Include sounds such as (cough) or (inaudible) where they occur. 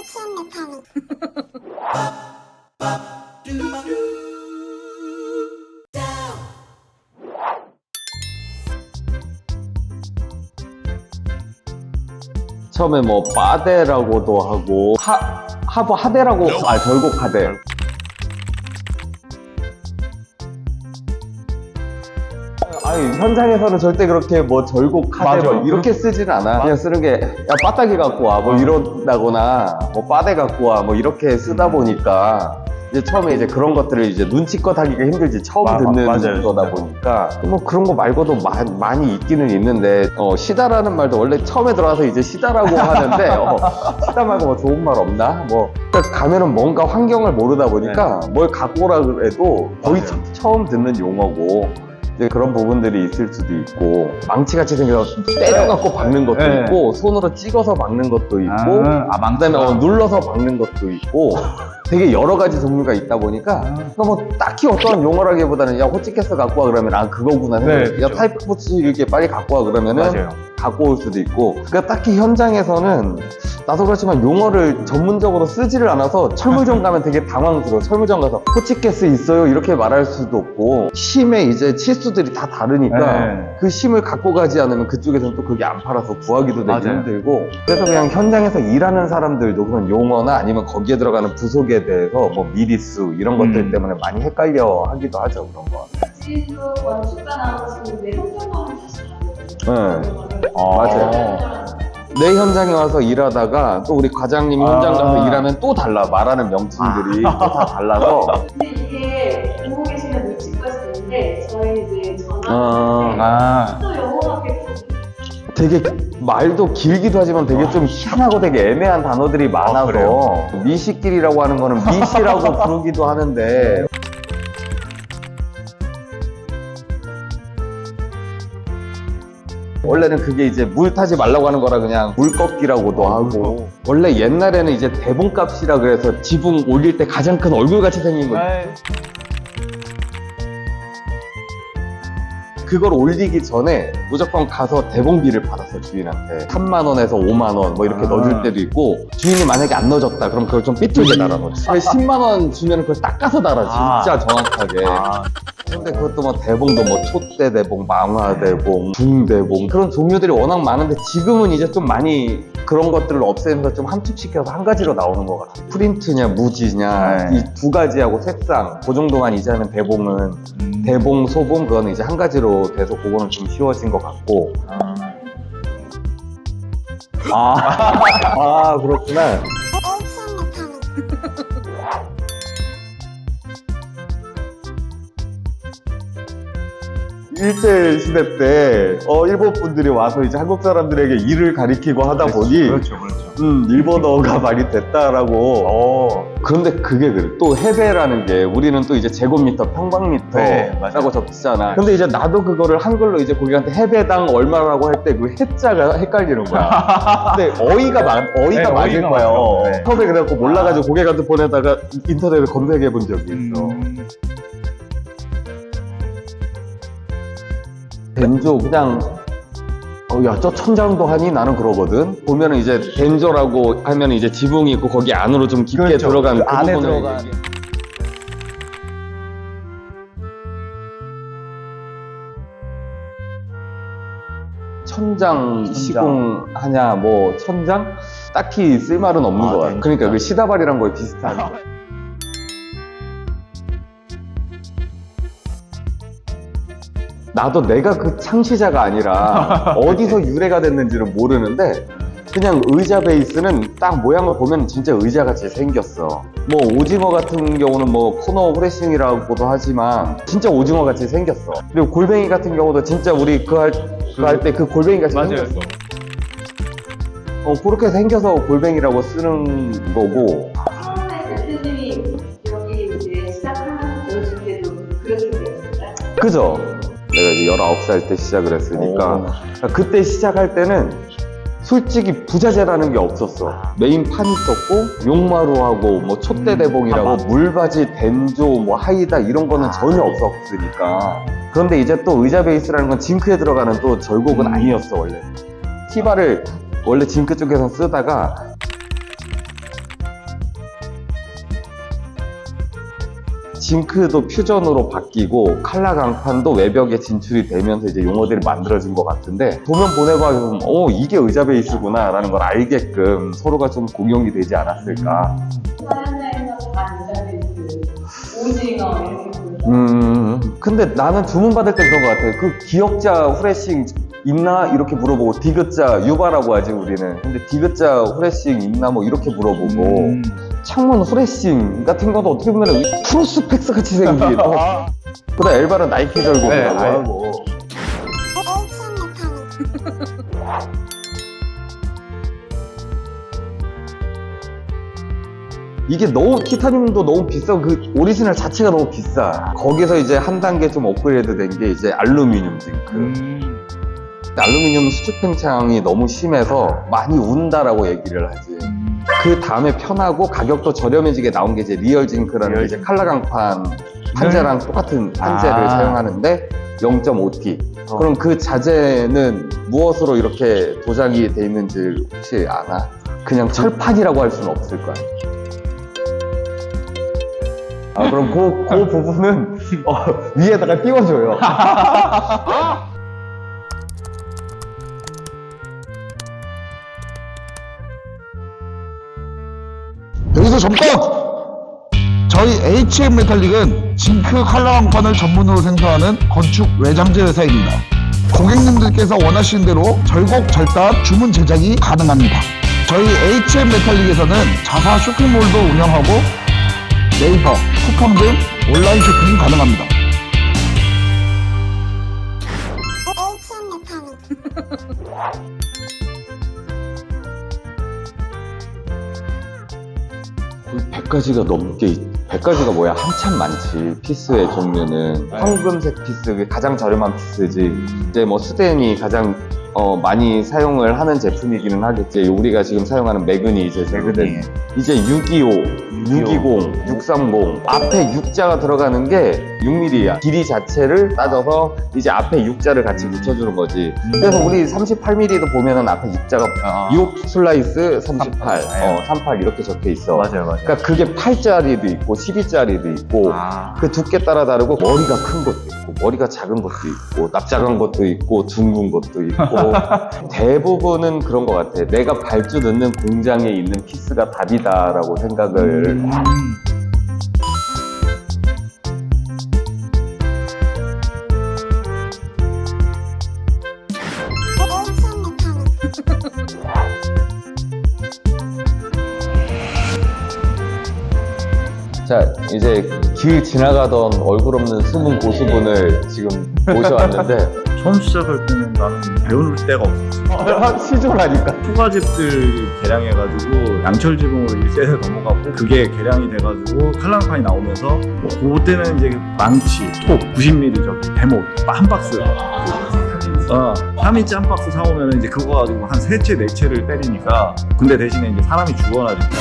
ATM 메타리 처음에 뭐 빠데라고도 하고 하 하부 하대라고 아 절곡 하대 아니 현장에서는 절대 그렇게 뭐 절곡 맞아. 뭐 이렇게 쓰지는 않아 그냥 쓰는 게 야 빠따기 갖고 와 뭐 이런다거나 뭐 빠데 갖고 와 뭐 이렇게 쓰다 보니까 이제 처음에 이제 그런 것들을 이제 눈치껏 하기가 힘들지 처음 마- 마- 듣는 맞아요, 거다 진짜. 보니까 뭐 그런 거 말고도 마- 많이 있기는 있는데 어, 시다라는 말도 원래 처음에 들어와서 이제 시다라고 하는데 어, (laughs) 시다 말고 뭐 좋은 말 없나? 뭐 그러니까 가면은 뭔가 환경을 모르다 보니까 뭘 갖고 오라 그래도 거의 네. 처- 처음 듣는 용어고 이제 그런 부분들이 있을 수도 있고 망치같이 생겨서 때려갖고 박는 것도 네. 있고 손으로 찍어서 박는 것도 있고 아, 아 망치가. 그다음에 어, 눌러서 박는 것도 있고 되게 여러 가지 종류가 있다 보니까 아. 그러니까 뭐 딱히 어떤 용어라기보다는 야 호치케스 갖고 와 그러면 아 그거구나 네, 생각해. 야 그렇죠. 타이프 코치 이렇게 빨리 갖고 와 그러면은 맞아요. 갖고 올 수도 있고 그러니까 딱히 현장에서는 나도 그렇지만 용어를 전문적으로 쓰지를 않아서 철물점 (laughs) 가면 되게 당황스러워 철물점 가서 호치케스 있어요 이렇게 말할 수도 없고 심의 이제 치수들이 다 다르니까 네. 그 심을 갖고 가지 않으면 그쪽에서는 또 그게 안 팔아서 구하기도 되게 맞아요. 힘들고 그래서 그냥 현장에서 일하는 사람들도 그런 용어나 아니면 거기에 들어가는 부속에 대해서 뭐 미리수 이런 것들 음. 때문에 많이 헷갈려 하기도 하죠 그런 거. 네. 아. 맞아요. 내 현장에 와서 일하다가 또 우리 과장님 현장 가서 아. 일하면 또 달라 말하는 명칭들이 또다 달라서 근데 이게 보고 계시면 눈치까지 되는데 저희 이제 전화 어, 아. 되게 말도 길기도 하지만 되게 좀 희한하고 되게 애매한 단어들이 많아서 그래요? 미시길이라고 하는 거는 미시라고 (laughs) 부르기도 하는데 원래는 그게 이제 물 타지 말라고 하는 거라 그냥 물 꺾기라고도 하고 원래 옛날에는 이제 대봉값이라 그래서 지붕 올릴 때 가장 큰 얼굴같이 생긴 거 네. 그걸 올리기 전에 무조건 가서 대봉비를 받았어 주인한테 3만 원에서 5만 원 뭐 이렇게 아. 넣어줄 때도 있고 주인이 만약에 안 넣어줬다 그럼 그걸 좀 삐뚤게 달아놓지 10만 원 주면 그걸 닦아서 달아 진짜 정확하게 아. 근데 그것도 뭐 대봉도 뭐 촛대 대봉, 망화 대봉, 중 대봉 그런 종류들이 워낙 많은데 지금은 이제 좀 많이 그런 것들을 없애면서 좀 함축시켜서 한 가지로 나오는 것 같아요. 프린트냐 무지냐 네. 이두 가지하고 색상 그 정도만 이제 하면 대봉은 음. 대봉, 소봉 그거는 이제 한 가지로 돼서 그거는 좀 쉬워진 것 같고. 아, 아. (laughs) 그렇구나 일제 시대 때 어, 일본 분들이 와서 이제 한국 사람들에게 일을 가리키고 하다 보니 그렇죠, 그렇죠. 음, 일본어가 많이 됐다라고 어. 그런데 그게 그래 또 해배라는 게 우리는 또 이제 제곱미터 네, 평방미터라고 맞아요. 적잖아 근데 이제 나도 그거를 한글로 이제 고객한테 해배당 얼마라고 할 때 그 해자가 헷갈리는 거야 (laughs) 근데 어이가 맞 어이가 네, 맞을 어이가 거예요 맞아요. 네. 처음에 그래갖고 몰라가지고 고객한테 보내다가 인터넷에 검색해 본 적이 있어 음. 덴조 그냥 어, 야, 저 천장도 하니? 나는 그러거든. 보면은 이제 덴조라고 하면 이제 지붕이 있고 거기 안으로 좀 깊게 그렇죠. 들어간 그그 안에 부분을 들어간. 얘기해. 천장 천장. 시공하냐 뭐 천장 딱히 쓸 말은 없는 아, 것 같아. 네, 그러니까. 그 시다발이란 거에 비슷한. (laughs) 나도 내가 그 창시자가 아니라 (laughs) 어디서 유래가 됐는지는 모르는데 그냥 의자 베이스는 딱 모양을 보면 진짜 의자 같이 생겼어. 뭐 오징어 같은 경우는 뭐 코너 후레싱이라고도 하지만 진짜 오징어 같이 생겼어. 그리고 골뱅이 같은 경우도 진짜 우리 그할그할때그 골뱅이 같이 맞아요. 생겼어. 어 그렇게 생겨서 골뱅이라고 쓰는 거고 처음에 대표님이 여기 이제 시작하는 보여줄 때도 그렇게 되었을까요? 그죠? 내가 이제 19살 때 시작을 했으니까 오. 그러니까 그때 시작할 때는 솔직히 부자재라는 게 없었어. 메인 판 있었고 용마루하고 뭐 촛대대봉이라고 아, 물바지, 덴조, 뭐 하이다 이런 거는 전혀 없었으니까. 그런데 이제 또 의자 베이스라는 건 징크에 들어가는 또 절곡은 음. 아니었어 원래. 티바를 원래 징크 쪽에서 쓰다가 징크도 퓨전으로 바뀌고 칼라 강판도 외벽에 진출이 되면서 이제 용어들이 만들어진 것 같은데 도면 보내봐 어 이게 의자 베이스구나 라는 걸 알게끔 서로가 좀 공용이 되지 않았을까. 반 이자베이스, 오징어 이렇게 보여요. 음 근데 나는 주문 받을 때 그런 것 같아. 그 기억자 후레싱 있나 이렇게 물어보고 디귿자 유바라고 하지 우리는. 근데 디귿자 후레싱 있나 뭐 이렇게 물어보고. 음. 창문 후레싱 같은 것도 어떻게 보면 프로스펙스 같이 생긴 어. (laughs) 그다 엘바는 나이키 절곡이라고 네, 아예. 하고. 이게 너무 티타늄도 너무 비싸고 그 오리지널 자체가 너무 비싸 거기서 이제 한 단계 좀 업그레이드 된 게 이제 알루미늄 징크 음. 알루미늄 수축 팽창이 너무 심해서 많이 운다라고 얘기를 하지 그 다음에 편하고 가격도 저렴해지게 나온 게 이제 리얼 징크라는 리얼 이제. 칼라 강판 판재랑 똑같은 판재를 아. 사용하는데 0.5T. 어. 그럼 그 자재는 무엇으로 이렇게 도장이 돼 있는지 혹시 아나? 그냥 철판이라고 할 수는 없을 거야. 아 그럼 그, 그 (laughs) 부분은 어, 위에다가 띄워줘요. (laughs) 잠깐! 저희 HM 메탈릭은 징크 칼라 왕판을 전문으로 생산하는 건축 외장재 회사입니다. 고객님들께서 원하시는 대로 절곡절답 주문 제작이 가능합니다. 저희 HM 메탈릭에서는 자사 쇼핑몰도 운영하고 네이버, 쿠팡 등 온라인 쇼핑이 가능합니다. 100가지가 넘게 있- 100가지가 뭐야? 한참 많지. 피스의 종류는 황금색 피스 그게 가장 저렴한 피스지. 이제 뭐 수덴이 가장 어, 많이 사용을 하는 제품이기는 하겠지 우리가 지금 사용하는 매그니 이제 매그니. 이제 625 620, 630 앞에 6자가 들어가는 게 6mm야 길이 자체를 따져서 이제 앞에 6자를 같이 붙여주는 거지 그래서 우리 38mm도 보면은 앞에 6자가 아. 6 슬라이스 38 38. 어, 38 이렇게 적혀 있어 맞아요, 맞아요. 그러니까 그게 8짜리도 있고 12짜리도 있고 아. 그 두께 따라 다르고 머리가 큰 것도 있고 머리가 작은 것도 있고 납작한 것도 있고 둥근 것도 있고 (laughs) 대부분은 그런 것 같아 내가 발주 넣는 공장에 있는 피스가 답이다라고 생각을 음. 자 이제 길 지나가던 얼굴 없는 숨은 고수분을 지금 모셔왔는데 처음 시작할 때는 나는 배울 데가 없었어. 시조라니까. 초가집들 개량해가지고 양철 지붕으로 1세대 넘어갔고 그게 개량이 돼가지고 칼랑판이 나오면서 뭐 그때는 이제 망치, 톱 90mm 저기 대목 한 박스 어, 3인치 한 박스 사오면 이제 그거 가지고 한 세 채, 네 채를 때리니까 근데 대신에 이제 사람이 죽어가지고